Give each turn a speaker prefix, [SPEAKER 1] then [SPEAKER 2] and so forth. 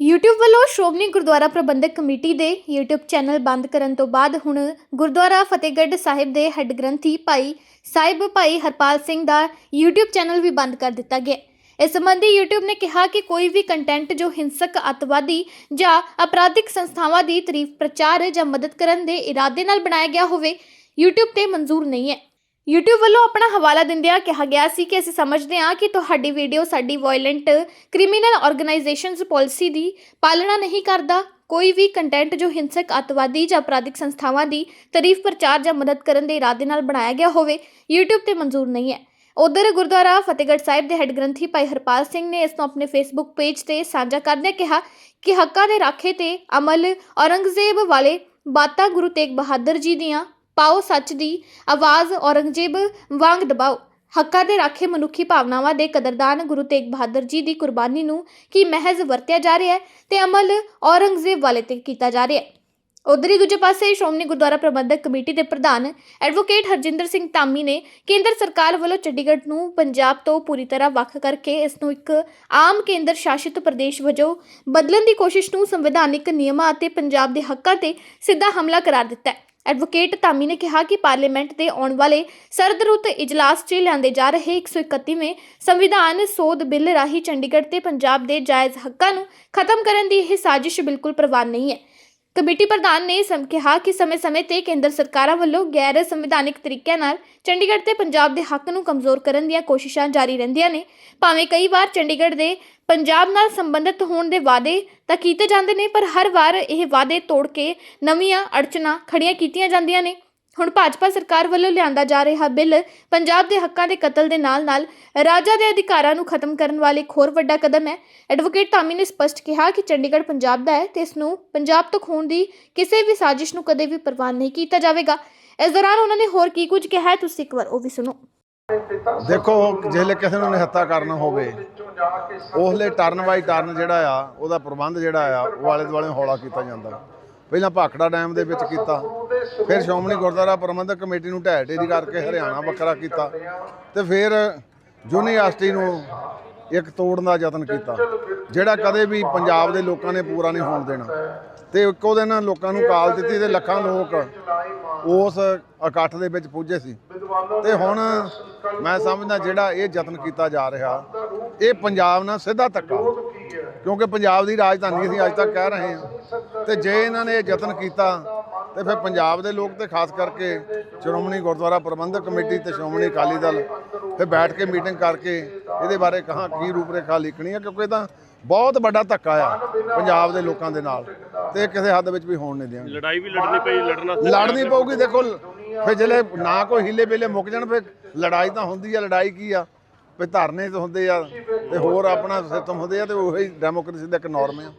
[SPEAKER 1] YouTube ਵੱਲੋਂ Shiromani Gurdwara Prabandhak committee ਦੇ YouTube channel ਬੰਦ ਕਰਨ ਤੋਂ ਬਾਅਦ ਹੁਣ ਗੁਰਦੁਆਰਾ ਫਤਿਹਗੜ੍ਹ ਸਾਹਿਬ ਦੇ ਹੈੱਡ ਗ੍ਰੰਥੀ ਭਾਈ ਸਾਹਿਬ ਭਾਈ ਹਰਪਾਲ ਸਿੰਘ ਦਾ YouTube ਚੈਨਲ ਵੀ ਬੰਦ ਕਰ ਦਿੱਤਾ ਗਿਆ ਇਸ ਸੰਬੰਧੀ YouTube ਨੇ ਕਿਹਾ ਕਿ ਕੋਈ ਵੀ ਕੰਟੈਂਟ ਜੋ ਹਿੰਸਕ, ਅੱਤਵਾਦੀ ਜਾਂ ਅਪਰਾਧਿਕ ਸੰਸਥਾਵਾਂ ਦੀ ਤਾਰੀਫ ਪ੍ਰਚਾਰ ਜਾਂ ਮਦਦ ਕਰਨ ਦੇ ਇਰਾਦੇ ਨਾਲ ਬਣਾਇਆ ਗਿਆ ਹੋਵੇ, YouTube ਤੇ ਮਨਜ਼ੂਰ ਨਹੀਂ ਹੈ। YouTube ਵੱਲੋਂ ਆਪਣਾ ਹਵਾਲਾ ਦਿੰਦਿਆਂ ਕਿਹਾ ਗਿਆ ਸੀ ਕਿ ਅਸੀਂ ਸਮਝਦੇ ਹਾਂ ਕਿ ਤੁਹਾਡੀ ਵੀਡੀਓ ਸਾਡੀ ਵਾਇਲੈਂਟ ਕ੍ਰਿਮੀਨਲ ਆਰਗੇਨਾਈਜੇਸ਼ਨਸ ਪਾਲਿਸੀ ਦੀ ਪਾਲਣਾ ਨਹੀਂ ਕਰਦਾ। ਕੋਈ ਵੀ ਕੰਟੈਂਟ ਜੋ ਹਿੰਸਕ, ਅੱਤਵਾਦੀ ਜਾਂ ਅਪਰਾਧਿਕ ਸੰਸਥਾਵਾਂ ਦੀ ਤਾਰੀਫ, ਪ੍ਰਚਾਰ ਜਾਂ ਮਦਦ ਕਰਨ ਦੇ ਇਰਾਦੇ ਨਾਲ ਬਣਾਇਆ ਗਿਆ ਹੋਵੇ, YouTube ਤੇ ਮਨਜ਼ੂਰ ਨਹੀਂ ਹੈ। ਉਧਰ ਗੁਰਦੁਆਰਾ ਫਤਿਹਗੜ੍ਹ ਸਾਹਿਬ ਦੇ ਹੈੱਡ ਗ੍ਰੰਥੀ ਭਾਈ ਹਰਪਾਲ ਸਿੰਘ ਨੇ ਇਸ ਨੂੰ ਆਪਣੇ ਫੇਸਬੁੱਕ ਪੇਜ ਤੇ ਸਾਂਝਾ ਕਰਦਿਆਂ ਕਿਹਾ ਕਿ ਹੱਕਾਂ ਦੇ ਰਾਖੇ ਤੇ ਅਮਲ ਔਰੰਗਜ਼ੇਬ ਵਾਲੇ ਬਾਤਾਂ ਗੁਰੂ ਤੇਗ ਬਹਾਦਰ ਜੀ ਦੀਆਂ ਪਾਓ ਸੱਚ ਦੀ ਆਵਾਜ਼, ਔਰੰਗਜ਼ੇਬ ਵਾਂਗ ਦਬਾਓ। ਹੱਕਾਂ ਦੇ ਰਾਖੇ ਮਨੁੱਖੀ ਭਾਵਨਾਵਾਂ ਦੇ ਕਦਰਦਾਨ ਗੁਰੂ ਤੇਗ ਬਹਾਦਰ ਜੀ ਦੀ ਕੁਰਬਾਨੀ ਨੂੰ ਕੀ ਮਹਿਜ਼ ਵਰਤਿਆ ਜਾ ਰਿਹਾ ਹੈ ਤੇ ਅਮਲ ਔਰੰਗਜ਼ੇਬ ਵਾਲੇ ਤੇ ਕੀਤਾ ਜਾ ਰਿਹਾ ਹੈ। ਉਧਰ ਹੀ ਦੂਜੇ ਪਾਸੇ ਸ਼੍ਰੋਮਣੀ ਗੁਰਦੁਆਰਾ ਪ੍ਰਬੰਧਕ ਕਮੇਟੀ ਦੇ ਪ੍ਰਧਾਨ ਐਡਵੋਕੇਟ ਹਰਜਿੰਦਰ ਸਿੰਘ ਧਾਮੀ ਨੇ ਕੇਂਦਰ ਸਰਕਾਰ ਵੱਲੋਂ ਚੰਡੀਗੜ੍ਹ ਨੂੰ ਪੰਜਾਬ ਤੋਂ ਪੂਰੀ ਤਰ੍ਹਾਂ ਵੱਖ ਕਰਕੇ ਇਸ ਨੂੰ ਇੱਕ ਆਮ ਕੇਂਦਰ ਸ਼ਾਸਿਤ ਪ੍ਰਦੇਸ਼ ਵਜੋਂ ਬਦਲਣ ਦੀ ਕੋਸ਼ਿਸ਼ ਨੂੰ ਸੰਵਿਧਾਨਿਕ ਨਿਯਮਾਂ ਅਤੇ ਪੰਜਾਬ ਦੇ ਹੱਕਾਂ ਤੇ ਸਿੱਧਾ ਹਮਲਾ ਕਰਾਰ ਦਿੱਤਾ ਹੈ। ਐਡਵੋਕੇਟ ਧਾਮੀ ਨੇ ਕਿਹਾ ਕਿ ਪਾਰਲੀਮੈਂਟ ਦੇ ਆਉਣ ਵਾਲੇ ਸਰਦ ਰੁੱਤ ਇਜਲਾਸ 'ਚ ਲਿਆਂਦੇ ਜਾ ਰਹੇ 131ਵੇਂ ਸੰਵਿਧਾਨ ਸੋਧ ਬਿੱਲ ਰਾਹੀਂ ਚੰਡੀਗੜ੍ਹ ਤੇ ਪੰਜਾਬ ਦੇ ਜਾਇਜ਼ ਹੱਕਾਂ ਨੂੰ ਖਤਮ ਕਰਨ ਦੀ ਇਹ ਸਾਜ਼ਿਸ਼ ਬਿਲਕੁਲ ਪ੍ਰਵਾਨ ਨਹੀਂ ਹੈ। ਕਮੇਟੀ ਪ੍ਰਧਾਨ ਨੇ ਸਮ, ਕਿਹਾ ਕਿ ਸਮੇਂ-ਸਮੇਂ ਤੇ ਕੇਂਦਰ ਸਰਕਾਰਾਂ ਵੱਲੋਂ ਗੈਰ ਸੰਵਿਧਾਨਿਕ ਤਰੀਕਿਆਂ ਨਾਲ ਚੰਡੀਗੜ੍ਹ ਤੇ ਪੰਜਾਬ ਦੇ ਹੱਕ ਨੂੰ ਕਮਜ਼ੋਰ ਕਰਨ ਦੀਆਂ ਕੋਸ਼ਿਸ਼ਾਂ ਜਾਰੀ ਰਹਿੰਦੀਆਂ ਨੇ। ਭਾਵੇਂ ਕਈ ਵਾਰ ਚੰਡੀਗੜ੍ਹ ਦੇ ਪੰਜਾਬ ਨਾਲ ਸੰਬੰਧਿਤ ਹੋਣ ਦੇ ਵਾਅਦੇ ਤਾਂ ਕੀਤੇ ਜਾਂਦੇ ਨੇ, ਪਰ ਹਰ ਵਾਰ ਇਹ ਵਾਅਦੇ ਤੋੜ ਕੇ ਨਵੀਆਂ ਅੜਚਨਾਂ ਖੜੀਆਂ ਕੀਤੀਆਂ ਜਾਂਦੀਆਂ ਨੇ। ਹੁਣ ਭਾਜਪਾ ਸਰਕਾਰ ਵੱਲੋਂ ਲਿਆਂਦਾ ਜਾ ਰਿਹਾ ਬਿੱਲ ਪੰਜਾਬ ਦੇ ਹੱਕਾਂ ਦੇ ਕਤਲ ਦੇ ਨਾਲ-ਨਾਲ ਰਾਜਾਂ ਦੇ ਅਧਿਕਾਰਾਂ ਨੂੰ ਖਤਮ ਕਰਨ ਵਾਲੇ ਇੱਕ ਹੋਰ ਵੱਡਾ ਕਦਮ ਹੈ। ਐਡਵੋਕੇਟ ਧਾਮੀ ਨੇ ਸਪਸ਼ਟ ਕਿਹਾ ਕਿ ਚੰਡੀਗੜ੍ਹ ਪੰਜਾਬ ਦਾ ਹੈ ਤੇ ਇਸ ਨੂੰ ਪੰਜਾਬ ਤੋਂ ਖੋਣ ਦੀ ਕਿਸੇ ਵੀ ਸਾਜ਼ਿਸ਼ ਨੂੰ ਕਦੇ ਵੀ ਪ੍ਰਵਾਨ ਨਹੀਂ ਕੀਤਾ ਜਾਵੇਗਾ। ਇਸ ਦੌਰਾਨ ਉਹਨਾਂ ਨੇ ਹੋਰ ਕੀ ਕੁਝ ਕਿਹਾ ਤੁਸੀਂ ਇੱਕ ਵਾਰ ਉਹ ਵੀ ਸੁਣੋ।
[SPEAKER 2] ਦੇਖੋ ਜਿਹਲੇ ਕਿਸੇ ਨੂੰ ਨਿਹੱਤਾ ਕਰਨਾ ਹੋਵੇ ਉਸਲੇ ਟਰਨ ਬਾਈ ਟਰਨ ਜਿਹੜਾ ਆ, ਉਹਦਾ ਪ੍ਰਬੰਧ ਜਿਹੜਾ ਆ, ਉਹ ਆਲੇ ਦੁਆਲੇ ਹੌਲਾ ਕੀਤਾ ਜਾਂਦਾ। ਪਹਿਲਾਂ ਭਾਖੜਾ ਡੈਮ ਦੇ ਵਿੱਚ ਕੀਤਾ। ਫਿਰ ਸ਼੍ਰੋਮਣੀ ਗੁਰਦੁਆਰਾ ਪ੍ਰਬੰਧਕ ਕਮੇਟੀ ਨੂੰ ਢਹਿ ਢੇਰੀ ਕਰਕੇ ਹਰਿਆਣਾ ਵੱਖਰਾ ਕੀਤਾ ਤੇ ਫਿਰ ਯੂਨੀਵਰਸਿਟੀ ਨੂੰ ਇੱਕ ਤੋੜਨ ਦਾ ਯਤਨ ਕੀਤਾ, ਜਿਹੜਾ ਕਦੇ ਵੀ ਪੰਜਾਬ ਦੇ ਲੋਕਾਂ ਨੇ ਪੂਰਾ ਨਹੀਂ ਹੋਣ ਦੇਣਾ। ਤੇ ਇੱਕੋ ਦਿਨ ਲੋਕਾਂ ਨੂੰ ਕਾਲ ਦਿੱਤੀ ਤੇ ਲੱਖਾਂ ਲੋਕ ਉਸ ਇਕੱਠ ਦੇ ਵਿੱਚ ਪੁੱਜੇ ਸੀ। ਤੇ ਹੁਣ ਮੈਂ ਸਮਝਦਾ ਜਿਹੜਾ ਇਹ ਯਤਨ ਕੀਤਾ ਜਾ ਰਿਹਾ, ਇਹ ਪੰਜਾਬ ਨਾਲ ਸਿੱਧਾ ਧੱਕਾ। ਕਿਉਂਕਿ ਪੰਜਾਬ ਦੀ ਰਾਜਧਾਨੀ ਅਸੀਂ ਅੱਜ ਤੱਕ ਕਹਿ ਰਹੇ ਹਾਂ। ਤੇ ਜੇ ਇਹਨਾਂ ਨੇ ਇਹ ਯਤਨ ਕੀਤਾ ਤੇ ਫਿਰ ਪੰਜਾਬ ਦੇ ਲੋਕ ਤੇ ਖਾਸ ਕਰਕੇ ਸ਼੍ਰੋਮਣੀ ਗੁਰਦੁਆਰਾ ਪ੍ਰਬੰਧਕ ਕਮੇਟੀ ਤੇ ਸ਼੍ਰੋਮਣੀ ਅਕਾਲੀ ਦਲ ਫਿਰ ਬੈਠ ਕੇ ਮੀਟਿੰਗ ਕਰਕੇ ਇਹਦੇ ਬਾਰੇ ਕਹਾਂ ਕੀ ਰੂਪਰੇਖਾ ਲਿਖਣੀ ਹੈ ਕਿਉਂਕਿ ਇਹ ਤਾਂ ਬਹੁਤ ਵੱਡਾ ਧੱਕਾ ਆ ਪੰਜਾਬ ਦੇ ਲੋਕਾਂ ਦੇ ਨਾਲ ਤੇ ਕਿਸੇ ਹੱਦ ਵਿੱਚ ਵੀ ਹੋਣ ਨਹੀਂ ਦਿਆਂਗੇ
[SPEAKER 3] ਲੜਾਈ ਵੀ ਲੜਨੀ ਪਈ ਲੜਨ
[SPEAKER 2] ਲੜਨੀ ਪਊਗੀ ਦੇਖੋ ਫਿਰ ਜਿਹੜੇ ਨਾ ਕੋਈ ਹਿੱਲੇ ਵੇਲੇ ਮੁੱਕ ਜਾਣ ਫਿਰ ਲੜਾਈ ਤਾਂ ਹੁੰਦੀ ਆ ਲੜਾਈ ਕੀ ਆ? ਵੀ ਧਰਨੇ ਤੇ ਹੁੰਦੇ ਆ ਤੇ ਹੋਰ ਆਪਣਾ ਸਿਸਟਮ ਹੁੰਦੇ ਆ ਤੇ ਉਹੀ ਡੈਮੋਕ੍ਰੇਸੀ ਦਾ ਇੱਕ ਨਾਰਮ ਆ।